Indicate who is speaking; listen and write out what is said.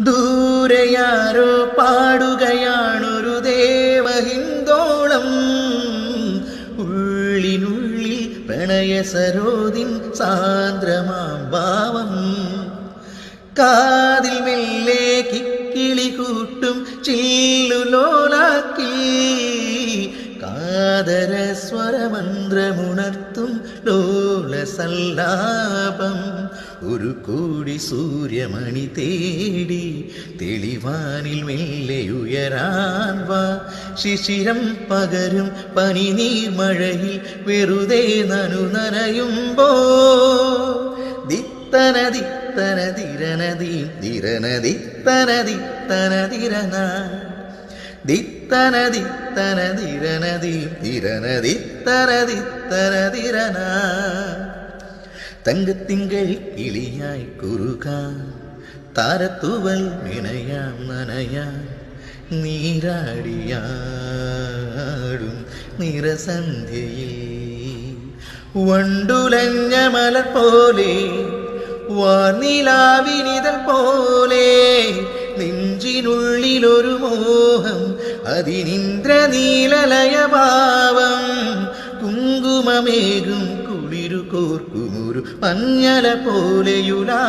Speaker 1: ദൂരെയാരോ പാടുകയാണൊരു ദേവഹിന്ദോളം. ഉള്ളിനുള്ളിൽ പ്രണയ സരോദിൻ സാന്ദ്രമാം ഭാവം. കാതിൽ മെല്ലെ കിക്കിളി കൂട്ടും ചില്ലുലോലാക്കി. കാതര സ്വരമന്ത്രമുണർത്തും ലോലസല്ലാപം ഒരു കോടി സൂര്യമണി തേടി തെളിവാനിൽ മെല്ലെ ഉയരാൻ വാ. ശിശിരം പകരും പനിനീർ മഴയിൽ വെറുതെ നനു നനയുമ്പോ. ദിത്തനതി തനതിരനതി ദിരനദി തനതി തനതിരന ദിത്തന തനതിരനതി തിരനതി തനതി തനതിരന തങ്കത്തിങ്കൾ കിളിയായി കുറുകാൻ താരത്തുവൽ മിണയാം നനയാം. നീരാടിയാടും നിറസന്ധ്യയിൽ വണ്ടുലഞ്ഞ മലർ പോലെ വാർനിലാവിനിതൾ പോലെ മോഹം അതിനിന്ദ്രനീലലയഭാവം. കുങ്കുമമേകും കുളിരു കോർക്കുമൊരു മഞ്ഞല പോലെയുലാവാം.